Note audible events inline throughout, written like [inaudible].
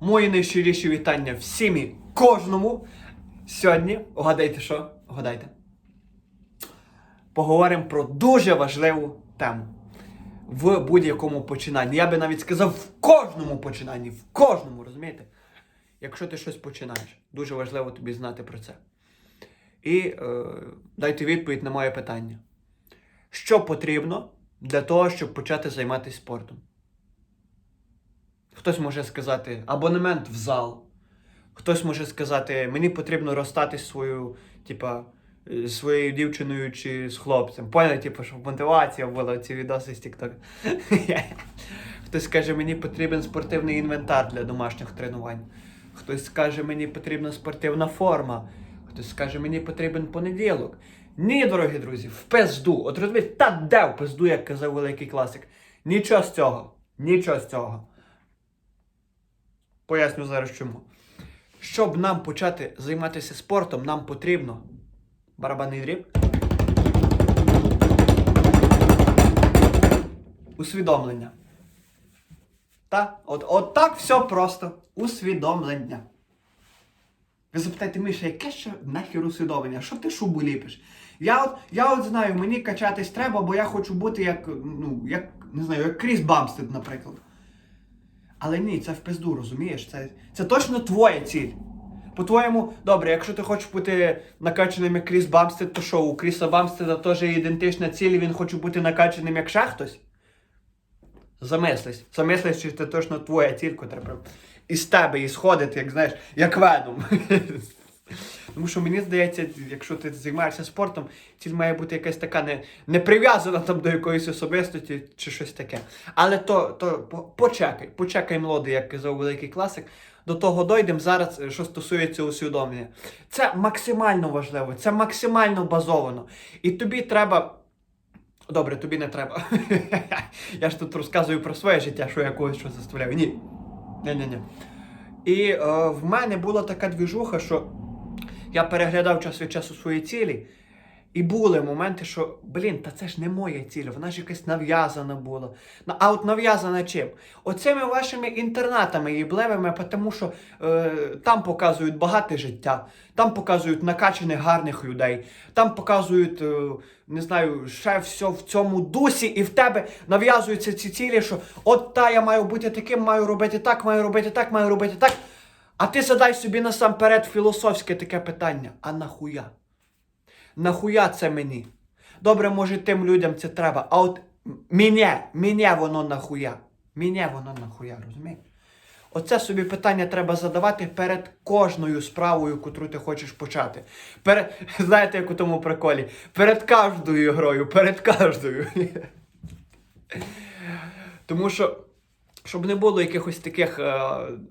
Мої найщиріші вітання всім і кожному. Сьогодні, угадайте що? Угадайте. Поговоримо про дуже важливу тему в будь-якому починанні. Я би навіть сказав в кожному починанні, в кожному, розумієте? Якщо ти щось починаєш, дуже важливо тобі знати про це. І е, дайте відповідь на моє питання. Що потрібно для того, щоб почати займатися спортом? Хтось може сказати абонемент в зал. Хтось може сказати, мені потрібно розстатись зі своєю, типа, своєю дівчиною чи з хлопцем. Поняли, типу, щоб мотивація була ці відоси з TikTok. [laughs] Хтось скаже, мені потрібен спортивний інвентар для домашніх тренувань. Хтось скаже, мені потрібна спортивна форма. Хтось скаже, мені потрібен понеділок. Ні, дорогі друзі, в пизду. От розумієте, та де в пизду, як казав великий класик. Нічого з цього. Нічого з цього. Поясню зараз чому. Щоб нам почати займатися спортом, нам потрібно барабанний дріб. Усвідомлення. Та? От, от так все просто. Усвідомлення. Ви запитаєте, Миша, яке ще нахер усвідомлення? Що ти шубу ліпиш? Я от, я от знаю, мені качатись треба, бо я хочу бути як, ну, як, не знаю, як Кріс Бамстед, наприклад. Але ні, це в пизду, розумієш? Це, це точно твоя ціль. По-твоєму, добре, якщо ти хочеш бути накачаним як Кріс Бамстед, то що, у Кріса Бамстеда теж є ідентична ціль, і він хоче бути накачаним як ще хтось? Замислись. Замислись, чи це точно твоя ціль, котра прям із тебе і сходить, як знаєш, як веном. [laughs] Тому що мені здається, якщо ти займаєшся спортом, ціль має бути якась така не, не прив'язана там до якоїсь особистості чи щось таке. Але то, то почекай, почекай, молодий, як казав великий класик. До того дойдемо зараз, е, що стосується усвідомлення. Це максимально важливо, це максимально базовано. І тобі треба. Добре, тобі не треба. [laughs] Я ж тут розказую про своє життя, що я когось що заставляю. Ні. Ні-ні-ні. І е, в мене була така двіжуха, що я переглядав час від часу свої цілі, і були моменти, що, блін, та це ж не моя ціль, вона ж якась нав'язана була. А от нав'язана чим? Оцими вашими інтернатами їблевими, тому що е, там показують багате життя, там показують накачаних гарних людей, там показують, е, не знаю, ще все в цьому дусі, і в тебе нав'язуються ці цілі, що от та я маю бути таким, маю робити так, маю робити так, маю робити так. А ти задай собі насамперед філософське таке питання: а нахуя? Нахуя це мені? Добре, може, тим людям це треба, а от мене, мене воно нахуя. Мене воно нахуя, розумієш? Оце собі питання треба задавати перед кожною справою, котру ти хочеш почати. Перед, знаєте, як у тому приколі? Перед кожною грою, перед кожною. Тому що, щоб не було якихось таких, е,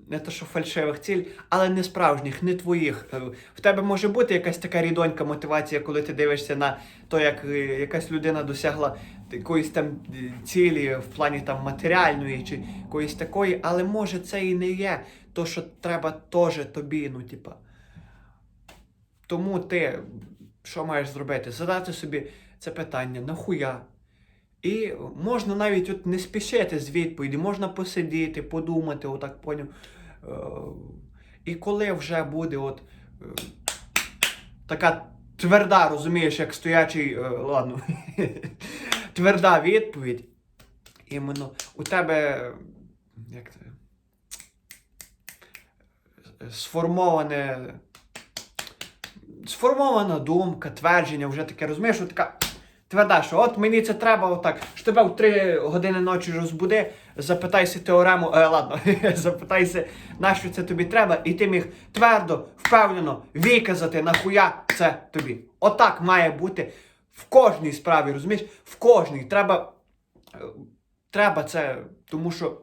не то що фальшивих ціль, але не справжніх, не твоїх. Е, В тебе може бути якась така рідонька мотивація, коли ти дивишся на то, як е, якась людина досягла якоїсь там цілі в плані там матеріальної чи якоїсь такої, але може це і не є то, що треба теж тобі, ну, типа. Тому ти що маєш зробити? Задати собі це питання, нахуя? І можна навіть от не спішити з відповіді, можна посидіти, подумати, отак поняв. Е, І коли вже буде от е, така тверда, розумієш, як стоячий, е, ладно, [laughs] тверда відповідь, іменно у тебе як це, сформоване сформована думка, твердження, вже таке, розумієш, що така тверда, що от мені це треба, отак, що тебе в 3 години ночі розбуди, запитайся теорему, е, ладно, [laughs] запитайся, на що це тобі треба, і ти міг твердо, впевнено виказати, нахуя це тобі. Отак має бути в кожній справі, розумієш? В кожній. Треба, е, треба це, тому що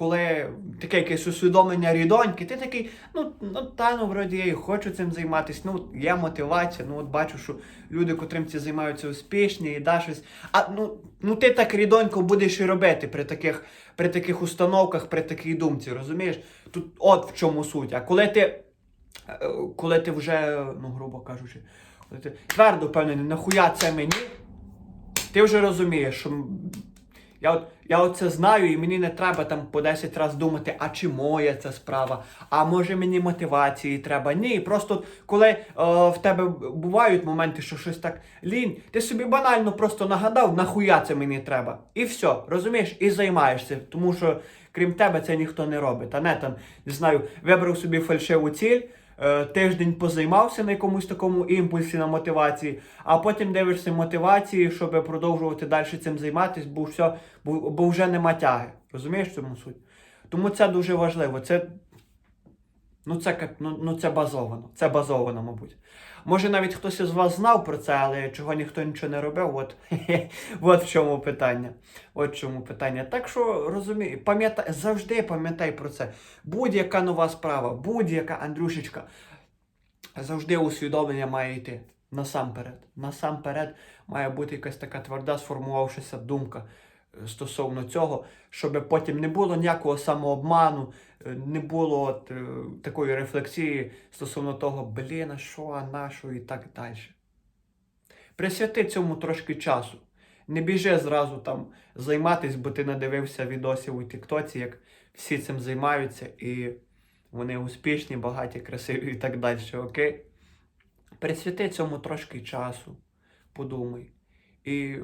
коли таке якесь усвідомлення рідоньки, ти такий, ну, ну та ну вроді я і хочу цим займатися, ну є мотивація, ну от бачу, що люди, котрим ці займаються успішні, і да щось. А ну, ну ти так рідонько будеш і робити при таких, при таких установках, при такій думці, розумієш? Тут от в чому суть. А коли ти, е, коли ти вже, ну грубо кажучи, коли ти твердо впевнений, нахуя це мені, ти вже розумієш, що Я от, я от це знаю, і мені не треба там по 10 разів думати, а чи моя це справа, а може мені мотивації треба. Ні, просто коли е, в тебе бувають моменти, що щось так лінь, ти собі банально просто нагадав, нахуя це мені треба. І все, розумієш, і займаєшся. Тому що крім тебе це ніхто не робить. А не там, не знаю, вибрав собі фальшиву ціль. Е, Тиждень позаймався на якомусь такому імпульсі на мотивації, а потім дивишся мотивації, щоб продовжувати далі цим займатися, бо все, бо, бо вже нема тяги. Розумієш цьому суть? Тому це дуже важливо. Це, ну, це, ну, ну, це базовано. Це базовано, мабуть. Може, навіть хтось із вас знав про це, але чого ніхто нічого не робив, от, [laughs] от в чому питання. От в чому питання. Так що розумій, пам'ятай, завжди пам'ятай про це. Будь-яка нова справа, будь-яка Андрюшечка, завжди усвідомлення має йти. Насамперед. Насамперед має бути якась така тверда сформувавшися думка е, стосовно цього, щоб потім не було ніякого самообману, не було от, е, такої рефлексії стосовно того, блін, а що, а на що і так далі. Присвяти цьому трошки часу. Не біжи зразу там займатись, бо ти надивився відосів у Тіктоці, як всі цим займаються, і вони успішні, багаті, красиві і так далі, окей? Присвяти цьому трошки часу, подумай. І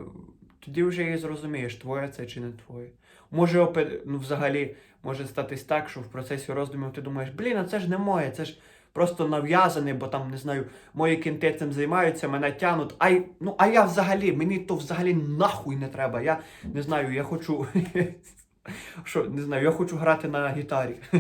тоді вже і зрозумієш, твоє це чи не твоє. Може, ну, взагалі, може статись так, що в процесі роздумів ти думаєш, блін, а це ж не моє, це ж просто нав'язане, бо там, не знаю, мої кінти цим займаються, мене тянуть. А, ну, а я взагалі, мені то взагалі нахуй не треба. Я не знаю, я хочу. [laughs] Що, не знаю, я хочу грати на гітарі. [laughs]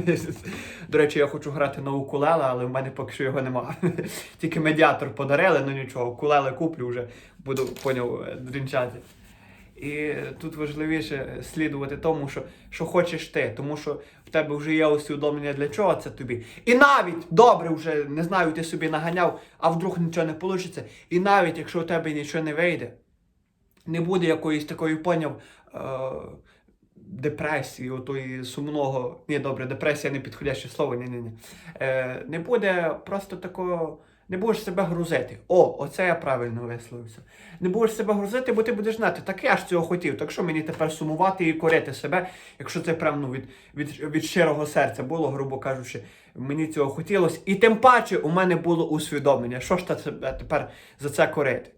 До речі, я хочу грати на укулеле, але в мене поки що його нема. [laughs] Тільки медіатор подарили, ну нічого, укулеле куплю вже, буду поняв е, дрінчати. І тут важливіше слідувати тому, що, що хочеш ти, тому що в тебе вже є усвідомлення, для чого це тобі. І навіть добре, вже не знаю, ти собі наганяв, а вдруг нічого не вийде. І навіть якщо у тебе нічого не вийде, не буде якоїсь такої поняв. Е- депресії, отої сумного. Ні, добре, депресія не підходяще слово, ні, ні, ні. Е, не буде просто такого. Не будеш себе грузити. О, оце я правильно висловився. Не будеш себе грузити, бо ти будеш знати, так я ж цього хотів. Так що мені тепер сумувати і корити себе, якщо це прям ну, від, від, від щирого серця було, грубо кажучи, мені цього хотілося. І тим паче у мене було усвідомлення, що ж та тепер за це корити.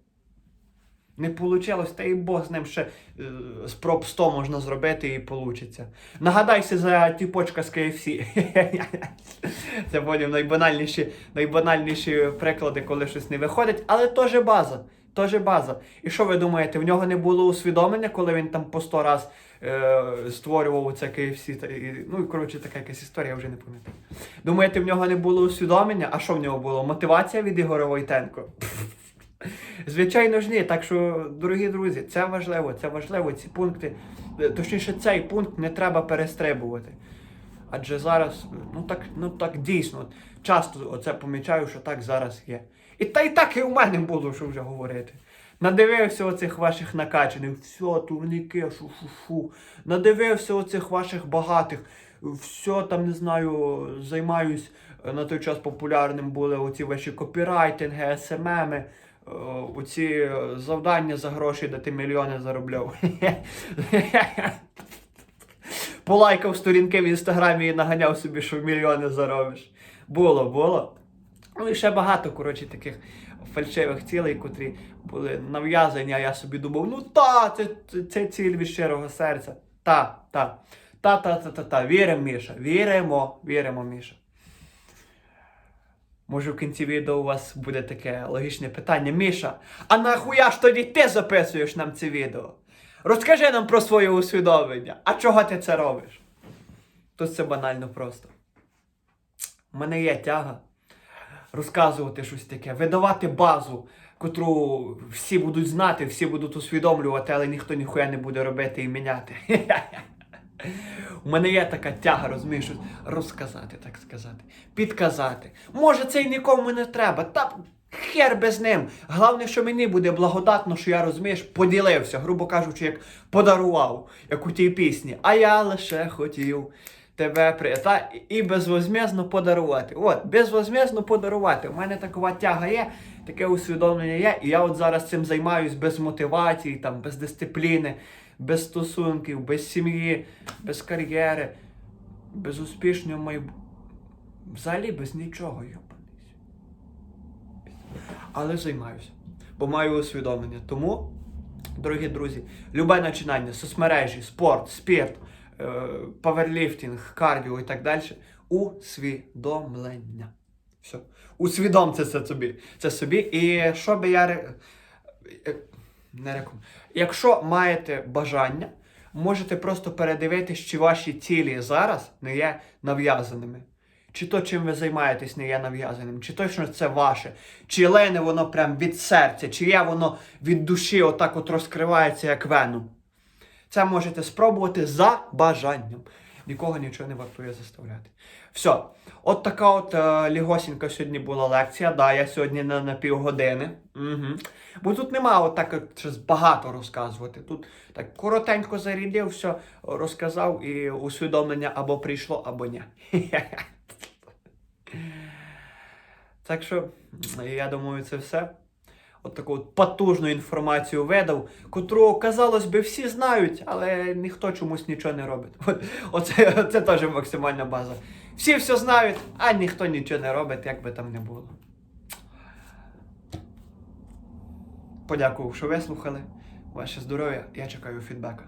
Не вийшло, та і Бог з ним ще е, спроб 100 можна зробити і вийде. Нагадайся за тіпочка з KFC. [laughs] Це потім найбанальніші, найбанальніші приклади, коли щось не виходить, але теж база. Теж база. І що ви думаєте, в нього не було усвідомлення, коли він там по 100 раз е, створював це KFC? Та, і, ну, коротше, така якась історія, я вже не пам'ятаю. Думаєте, в нього не було усвідомлення? А що в нього було? Мотивація від Ігоря Войтенко? [laughs] Звичайно ж ні. Так що, дорогі друзі, це важливо, це важливо. Ці пункти, е, точніше, цей пункт не треба перестрибувати. Адже зараз, ну так, ну так дійсно, часто оце помічаю, що так зараз є. І та й так і у мене було, що вже говорити. Надивився оцих ваших накачаних, все, турніки, шу-шу-шу. Надивився оцих ваших багатих, все там, не знаю, займаюсь е, на той час популярним були оці ваші копірайтинги, СММи, оці е, завдання за гроші, де ти мільйони заробляв. [laughs] Полайкав сторінки в інстаграмі і наганяв собі, що мільйони заробиш. Було, було. Ну і ще багато, коротше, таких фальшивих цілей, котрі були нав'язані, а я собі думав, ну та, це, це, ціль від щирого серця. Та, та. Та, та, та, та, та. Віримо, Міша. Віримо, віримо, Міша. Може, в кінці відео у вас буде таке логічне питання. Міша, а нахуя ж тоді ти записуєш нам це відео? Розкажи нам про своє усвідомлення. А чого ти це робиш? Тут це банально просто. У мене є тяга розказувати щось таке, видавати базу, котру всі будуть знати, всі будуть усвідомлювати, але ніхто ніхуя не буде робити і міняти. [laughs] У мене є така тяга, розумієш, розказати, так сказати, підказати. Може, це й нікому не треба. Та хер без ним. Головне, що мені буде благодатно, що я розумієш, поділився, грубо кажучи, як подарував, як у тій пісні. А я лише хотів тебе при... та, і безвозмізно подарувати. От, безвозмізно подарувати. У мене така тяга є, таке усвідомлення є. І я от зараз цим займаюсь без мотивації, там, без дисципліни. Без стосунків, без сім'ї, без кар'єри, без успішного майбутнього. Взагалі без нічого, йобанись. Але займаюся, бо маю усвідомлення. Тому, дорогі друзі, любе начинання, соцмережі, спорт, спірт, е, паверліфтинг, кардіо і так далі. Усвідомлення. Все. Усвідомте це собі. Це собі. І що би я е, не рекомендую. Якщо маєте бажання, можете просто передивитись, чи ваші цілі зараз не є нав'язаними. Чи то, чим ви займаєтесь, не є нав'язаним, чи точно це ваше, чи лене воно прям від серця, чи є воно від душі, отак от розкривається, як веном. Це можете спробувати за бажанням. Нікого нічого не вартує заставляти. Все, от така от е, лігосінька сьогодні була лекція. Да, я сьогодні на, на півгодини. Угу. Бо тут нема от багато розказувати. Тут так коротенько зарядив, все розказав і усвідомлення або прийшло, або ні. [laughs] Так що, я думаю, це все. От таку от потужну інформацію видав, котру, казалось би, всі знають, але ніхто чомусь нічого не робить. [laughs] Оце, це теж максимальна база. Всі все знають, а ніхто нічого не робить, як би там не було. Подякував, що вислухали. Ваше здоров'я, я чекаю фідбека.